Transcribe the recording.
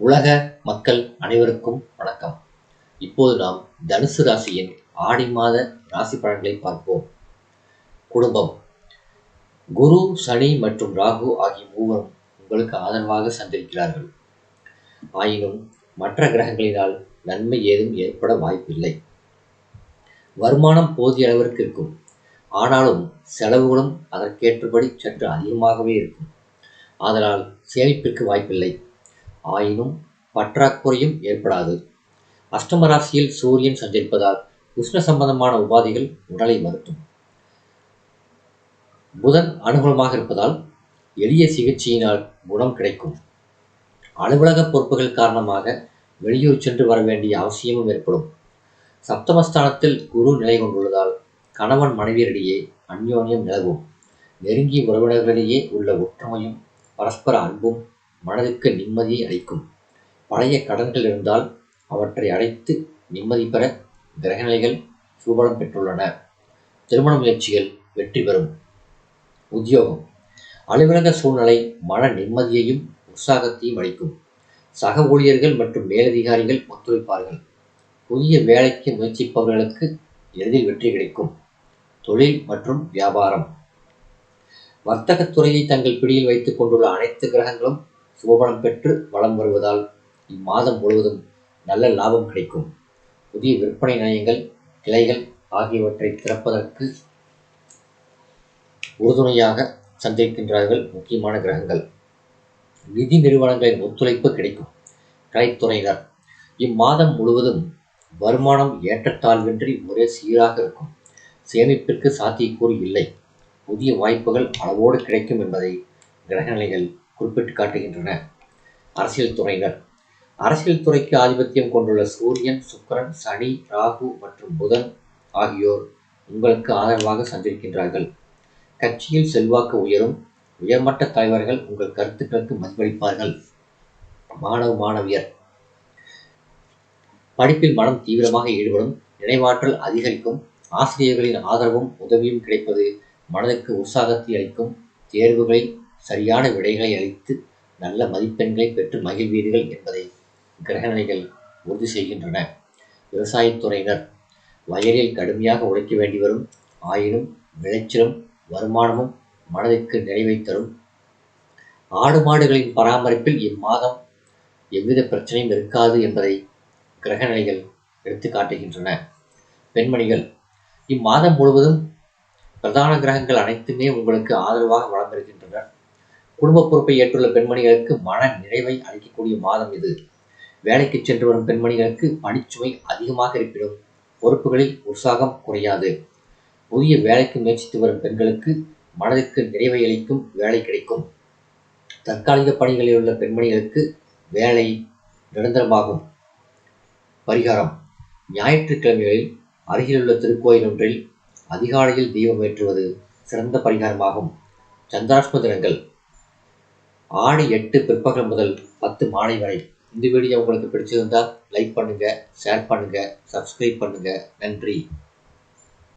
உலக மக்கள் அனைவருக்கும் வணக்கம். இப்போது நாம் தனுசு ராசியின் ஆடி மாத ராசி பலன்களை பார்ப்போம். குடும்பம். குரு சனி மற்றும் ராகு ஆகிய மூவரும் உங்களுக்கு ஆதரவாக சந்திருக்கிறார்கள். ஆயினும் மற்ற கிரகங்களினால் நன்மை ஏதும் ஏற்பட வாய்ப்பில்லை. வருமானம் போதிய அளவிற்கு இருக்கும். ஆனாலும் செலவுகளும் அதற்கேற்றபடி சற்று அதிகமாகவே இருக்கும். ஆதலால் சேமிப்பிற்கு வாய்ப்பில்லை. ஆயினும் பற்றாக்குறையும் ஏற்படாது. அஷ்டம ராசியில் சூரியன் சஞ்சரிப்பதால் உஷ்ண சம்பந்தமான உபாதைகள் உடலை வருத்தும் புதன் அனுகூலமாக இருப்பதால் எளிய சிகிச்சையினால் குணம் கிடைக்கும். அலுவலக பொறுப்புகள் காரணமாக வெளியூர் சென்று வர வேண்டிய அவசியமும் ஏற்படும். சப்தமஸ்தானத்தில் குரு நிலை கொண்டுள்ளதால் கணவன் மனைவியரிடையே அந்யோன்யம் நிலவும். நெருங்கிய உறவினர்களிடையே உள்ள ஒற்றுமையும் பரஸ்பர அன்பும் மனதுக்கு நிம்மதியை அளிக்கும். பழைய கடன்கள் இருந்தால் அவற்றை அடைத்து நிம்மதி பெற கிரகநிலைகள் சுபலம் பெற்றுள்ளன. திருமண முயற்சிகள் வெற்றி பெறும். உத்தியோகம். அலுவலக சூழ்நிலை மன நிம்மதியையும் உற்சாகத்தையும் அளிக்கும். சக ஊழியர்கள் மற்றும் மேலதிகாரிகள் ஒத்துழைப்பார்கள். புதிய வேலைக்கு முயற்சிப்பவர்களுக்கு எளிதில் வெற்றி கிடைக்கும். தொழில் மற்றும் வியாபாரம். வர்த்தகத் துறையை தங்கள் பிடியில் வைத்துக் கொண்டுள்ள அனைத்து கிரகங்களும் சுபபலம் பெற்று வளம் வருவதால் இம்மாதம் முழுவதும் நல்ல லாபம் கிடைக்கும். புதிய விற்பனை நிலையங்கள் கிளைகள் ஆகியவற்றை திறப்பதற்கு உறுதுணையாக சந்திக்கின்றார்கள் முக்கியமான கிரகங்கள். நிதி நிறுவனங்களின் ஒத்துழைப்பு கிடைக்கும். கலைத்துறையினர் இம்மாதம் முழுவதும் வருமானம் ஏற்றத்தாழ்வின்றி ஒரே சீராக இருக்கும். சேமிப்பிற்கு சாத்தியக்கூறு இல்லை. புதிய வாய்ப்புகள் அளவோடு கிடைக்கும் என்பதை கிரகநிலைகள் குறிப்பிட்டு காட்டுகின்றன. அரசியல் துறையினர் அரசியல் துறைக்கு ஆதிபத்தியம் கொண்டுள்ள சூரியன் சுக்கரன் சனி ராகு மற்றும் புதன் ஆகியோர் உங்களுக்கு ஆதரவாக சந்திருக்கின்றார்கள் கட்சியில் செல்வாக்கு உயரும். உயர்மட்ட தலைவர்கள் உங்கள் கருத்துக்களுக்கு மதிப்பளிப்பார்கள். மாணவ மாணவியர். படிப்பில் மனம் தீவிரமாக ஈடுபடும். நினைவாற்றல் அதிகரிக்கும். ஆசிரியர்களின் ஆதரவும் உதவியும் கிடைப்பது மனதுக்கு உற்சாகத்தை அளிக்கும். தேர்வுகளில் சரியான விடைகளை அளித்து நல்ல மதிப்பெண்களை பெற்று மகிழ்வீர்கள் என்பதை கிரகநிலைகள் உறுதி செய்கின்றன. விவசாயத்துறையினர் வயலில் கடுமையாக உழைக்க வேண்டி வரும். ஆயினும் விளைச்சலும் வருமானமும் மனதிற்கு நிறைவை தரும். ஆடு மாடுகளின் பராமரிப்பில் இம்மாதம் எவ்வித பிரச்சனையும் இருக்காது என்பதை கிரகநிலைகள் எடுத்து காட்டுகின்றன. பெண்மணிகள் இம்மாதம் முழுவதும் பிரதான கிரகங்கள் அனைத்துமே உங்களுக்கு ஆதரவாக வளர்ந்திருக்கின்றன குடும்ப பொறுப்பை ஏற்றுள்ள பெண்மணிகளுக்கு மன நிறைவை அளிக்கக்கூடிய மாதம் இது. வேலைக்கு சென்று வரும் பெண்மணிகளுக்கு பணிச்சுமை அதிகமாக இருப்பினும் பொறுப்புகளில் உற்சாகம் குறையாது. புதிய வேலைக்கு முயற்சித்து வரும் பெண்களுக்கு மனதிற்கு நிறைவை அளிக்கும் வேலை கிடைக்கும். தற்காலிக பணிகளில் உள்ள பெண்மணிகளுக்கு வேலை நிரந்தரமாகும். பரிகாரம். ஞாயிற்றுக்கிழமைகளில் அருகிலுள்ள திருக்கோயில் ஒன்றில் அதிகாலையில் தெய்வம் ஏற்றுவது சிறந்த பரிகாரமாகும். சந்திராஷ்ம தினங்கள். ஆடி எட்டு பிற்பகல் முதல் பத்து மாலை வரை. இந்த வீடியோ உங்களுக்கு பிடிச்சிருந்தால் லைக் பண்ணுங்கள் ஷேர் பண்ணுங்கள் சப்ஸ்கிரைப் பண்ணுங்கள் நன்றி.